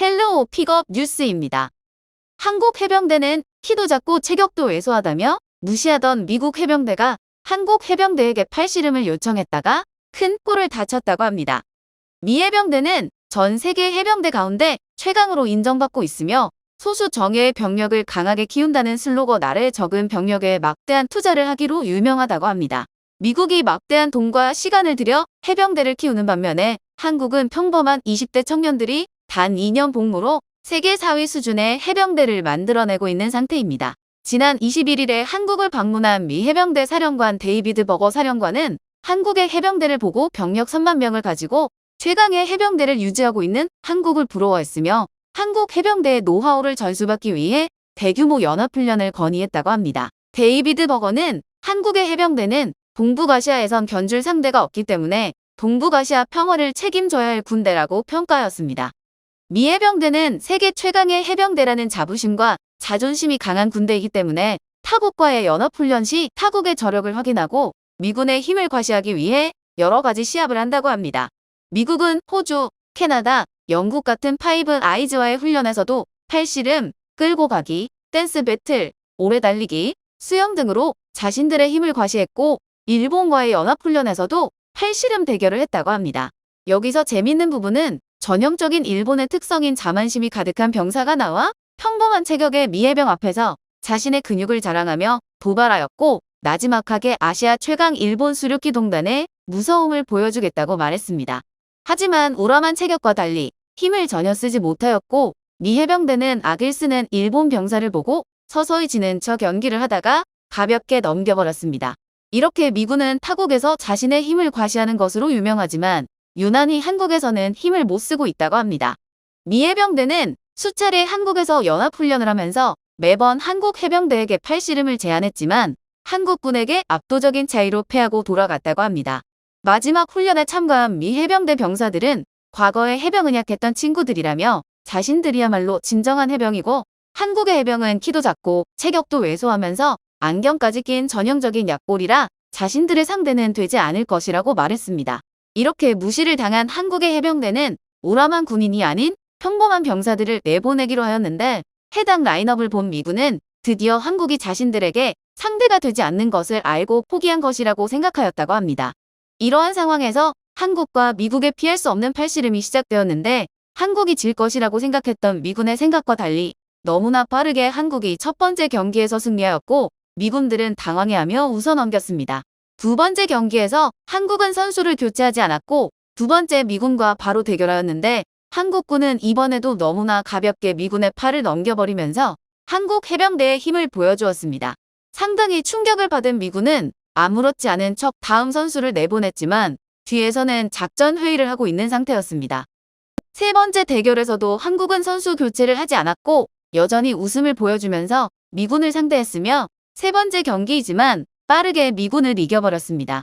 헬로우 픽업 뉴스입니다. 한국 해병대는 키도 작고 체격도 왜소하다며 무시하던 미국 해병대가 한국 해병대에게 팔씨름을 요청했다가 큰 꼴을 다쳤다고 합니다. 미 해병대는 전 세계 해병대 가운데 최강으로 인정받고 있으며 소수 정예의 병력을 강하게 키운다는 슬로건 아래 적은 병력에 막대한 투자를 하기로 유명하다고 합니다. 미국이 막대한 돈과 시간을 들여 해병대를 키우는 반면에 한국은 평범한 20대 청년들이 단 2년 복무로 세계 4위 수준의 해병대를 만들어내고 있는 상태입니다. 지난 21일에 한국을 방문한 미 해병대 사령관 데이비드 버거 사령관은 한국의 해병대를 보고 병력 3만 명을 가지고 최강의 해병대를 유지하고 있는 한국을 부러워했으며 한국 해병대의 노하우를 전수받기 위해 대규모 연합훈련을 건의했다고 합니다. 데이비드 버거는 한국의 해병대는 동북아시아에선 견줄 상대가 없기 때문에 동북아시아 평화를 책임져야 할 군대라고 평가하였습니다. 미 해병대는 세계 최강의 해병대라는 자부심과 자존심이 강한 군대이기 때문에 타국과의 연합훈련 시 타국의 저력을 확인하고 미군의 힘을 과시하기 위해 여러 가지 시합을 한다고 합니다. 미국은 호주, 캐나다, 영국 같은 파이브 아이즈와의 훈련에서도 팔씨름, 끌고 가기, 댄스 배틀, 오래 달리기, 수영 등으로 자신들의 힘을 과시했고 일본과의 연합훈련에서도 팔씨름 대결을 했다고 합니다. 여기서 재밌는 부분은 전형적인 일본의 특성인 자만심이 가득한 병사가 나와 평범한 체격의 미해병 앞에서 자신의 근육을 자랑하며 도발하였고 나지막하게 아시아 최강 일본 수륙기 동단의 무서움을 보여주겠다고 말했습니다. 하지만 우람한 체격과 달리 힘을 전혀 쓰지 못하였고 미 해병대는 악을 쓰는 일본 병사를 보고 서서히 지는 척 연기를 하다가 가볍게 넘겨버렸습니다. 이렇게 미군은 타국에서 자신의 힘을 과시하는 것으로 유명하지만 유난히 한국에서는 힘을 못 쓰고 있다고 합니다. 미 해병대는 수차례 한국에서 연합훈련을 하면서 매번 한국 해병대에게 팔씨름을 제안했지만 한국군에게 압도적인 차이로 패하고 돌아갔다고 합니다. 마지막 훈련에 참가한 미 해병대 병사들은 과거에 해병은 약했던 친구들이라며 자신들이야말로 진정한 해병이고 한국의 해병은 키도 작고 체격도 왜소하면서 안경까지 낀 전형적인 약골이라 자신들의 상대는 되지 않을 것이라고 말했습니다. 이렇게 무시를 당한 한국의 해병대는 우람한 군인이 아닌 평범한 병사들을 내보내기로 하였는데 해당 라인업을 본 미군은 드디어 한국이 자신들에게 상대가 되지 않는 것을 알고 포기한 것이라고 생각하였다고 합니다. 이러한 상황에서 한국과 미국의 피할 수 없는 팔씨름이 시작되었는데 한국이 질 것이라고 생각했던 미군의 생각과 달리 너무나 빠르게 한국이 첫 번째 경기에서 승리하였고 미군들은 당황해하며 웃어 넘겼습니다. 두 번째 경기에서 한국은 선수를 교체하지 않았고 두 번째 미군과 바로 대결하였는데 한국군은 이번에도 너무나 가볍게 미군의 팔을 넘겨버리면서 한국 해병대의 힘을 보여주었습니다. 상당히 충격을 받은 미군은 아무렇지 않은 척 다음 선수를 내보냈지만 뒤에서는 작전 회의를 하고 있는 상태였습니다. 세 번째 대결에서도 한국은 선수 교체를 하지 않았고 여전히 웃음을 보여주면서 미군을 상대했으며 세 번째 경기이지만 빠르게 미군을 이겨버렸습니다.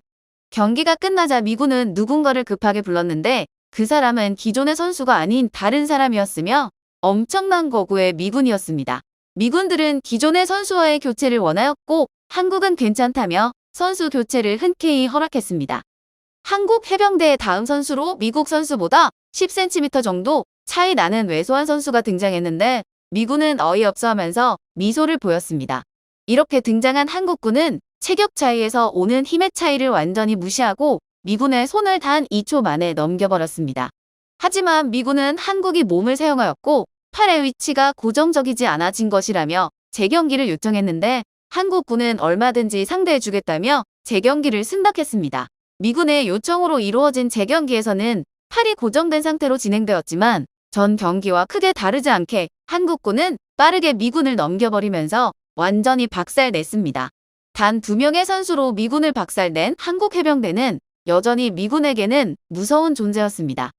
경기가 끝나자 미군은 누군가를 급하게 불렀는데 그 사람은 기존의 선수가 아닌 다른 사람이었으며 엄청난 거구의 미군이었습니다. 미군들은 기존의 선수와의 교체를 원하였고 한국은 괜찮다며 선수 교체를 흔쾌히 허락했습니다. 한국 해병대의 다음 선수로 미국 선수보다 10cm 정도 차이 나는 왜소한 선수가 등장했는데 미군은 어이없어 하면서 미소를 보였습니다. 이렇게 등장한 한국군은 체격 차이에서 오는 힘의 차이를 완전히 무시하고 미군의 손을 단 2초 만에 넘겨버렸습니다. 하지만 미군은 한국이 몸을 사용하였고 팔의 위치가 고정적이지 않아진 것이라며 재경기를 요청했는데 한국군은 얼마든지 상대해주겠다며 재경기를 승낙했습니다. 미군의 요청으로 이루어진 재경기에서는 팔이 고정된 상태로 진행되었지만 전 경기와 크게 다르지 않게 한국군은 빠르게 미군을 넘겨버리면서 완전히 박살냈습니다. 단 두 명의 선수로 미군을 박살낸 한국 해병대는 여전히 미군에게는 무서운 존재였습니다.